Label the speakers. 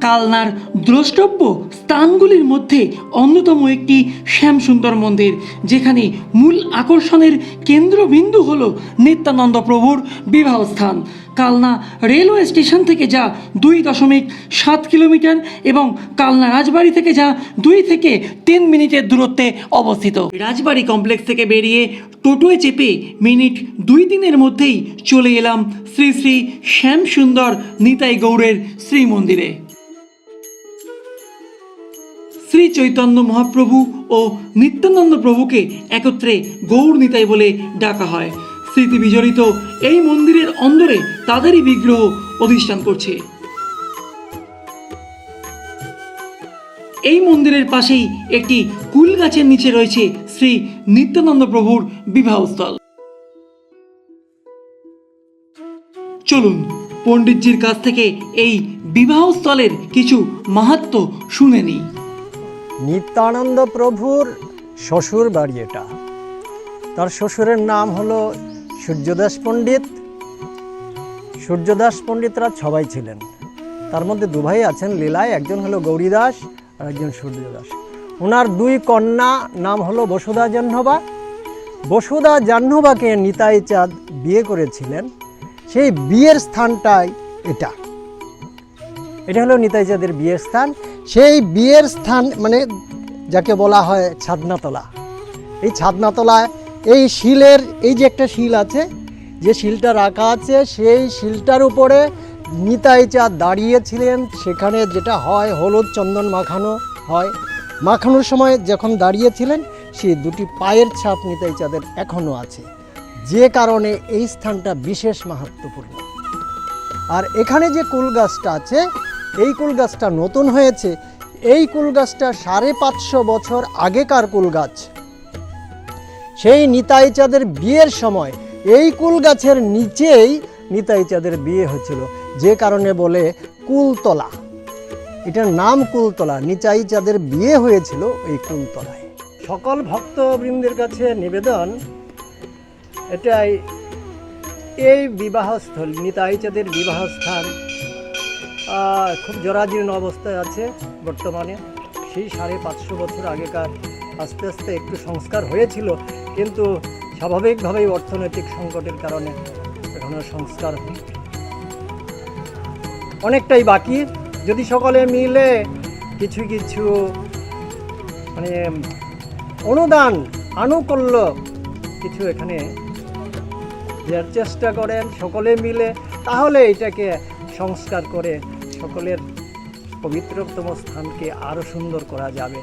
Speaker 1: কালনার দ্রষ্টব্য স্থানগুলির মধ্যে অন্যতম একটি শ্যামসুন্দর মন্দির, যেখানে মূল আকর্ষণের কেন্দ্রবিন্দু হল নিত্যানন্দ প্রভুর বিবাহস্থান কালনা রেলওয়ে স্টেশন থেকে যা দুই দশমিক সাত কিলোমিটার এবং কালনা রাজবাড়ি থেকে যা দুই থেকে তিন মিনিটের দূরত্বে অবস্থিত। রাজবাড়ি কমপ্লেক্স থেকে বেরিয়ে টোটোয় চেপে মিনিট দুই দিনের মধ্যেই চলে এলাম শ্রী শ্রী শ্যামসুন্দর নিতাই গৌড়ের শ্রী মন্দিরে শ্রী চৈতন্য মহাপ্রভু ও নিত্যানন্দ প্রভুকে একত্রে গৌর নিতাই বলে ডাকা হয়। স্মৃতি বিজড়িত এই মন্দিরের অন্দরে তাদেরই বিগ্রহ অধিষ্ঠান করছে। এই মন্দিরের পাশেই একটি কুল গাছের নিচে রয়েছে শ্রী নিত্যানন্দ প্রভুর বিবাহস্থল। চলুন, পণ্ডিতজির কাছ থেকে এই বিবাহস্থলের কিছু মাহাত্ম শুনে নিই।
Speaker 2: নিত্যানন্দ প্রভুর শ্বশুর বাড়ি এটা। তার শ্বশুরের নাম হলো সূর্যদাস পণ্ডিত। সূর্যদাস পণ্ডিতরা সবাই ছিলেন। তার মধ্যে দুভাই আছেন, লীলায় একজন হলো গৌরীদাস আর একজন সূর্যদাস। ওনার দুই কন্যা নাম হলো বসুধা জাহ্নবা। বসুধা জাহ্নবাকে নিতাই চাঁদ বিয়ে করেছিলেন। সেই বিয়ের স্থানটাই এটা। এটা হলো নিতাই চাঁদের বিয়ের স্থান। সেই বিয়ের স্থান মানে যাকে বলা হয় ছাদনাতলা। এই ছাদনাতলায় এই শিলের, এই যে একটা শিল আছে, যে শিলটা রাখা আছে, সেই শিলটার উপরে নিতাই চাঁদ দাঁড়িয়েছিলেন। সেখানে যেটা হয়, হলুদ চন্দন মাখানো হয়। মাখানোর সময় যখন দাঁড়িয়েছিলেন, সেই দুটি পায়ের ছাপ নিতাই চাঁদের এখনও আছে। যে কারণে এই স্থানটা বিশেষ মাহাত্মপূর্ণ আর এখানে যে কুল গাছটা আছে এই কুল গাছটা নতুন হয়েছে। এই কুল গাছটা সাড়ে পাঁচশো বছর আগেকার কুল গাছ সেই নিতাই চাঁদের বিয়ের সময় এই কুল গাছের নিচেই নিতাই চাঁদের বিয়ে হয়েছিল। যে কারণে বলে কুলতলা। এটার নাম কুলতলা। নিতাই চাঁদের বিয়ে হয়েছিল এই কুলতলায়। সকল ভক্তবৃন্দের কাছে নিবেদন এটাই। এই বিবাহস্থল, নিতাই চাঁদের বিবাহস্থান খুব জরাজীর্ণ অবস্থায় আছে বর্তমানে সেই সাড়ে পাঁচশো বছর আগেকার আস্তে আস্তে একটু সংস্কার হয়েছিল, কিন্তু স্বাভাবিকভাবেই অর্থনৈতিক সংকটের কারণে এখনও সংস্কার। অনেকটাই বাকি যদি সকলে মিলে কিছু কিছু মানে অনুদান, আনুকূল্য কিছু এখানে দেওয়ার চেষ্টা করেন সকলে মিলে, তাহলে এটাকে সংস্কার করে সকলের পবিত্রতম স্থানকে আরও সুন্দর করা যাবে।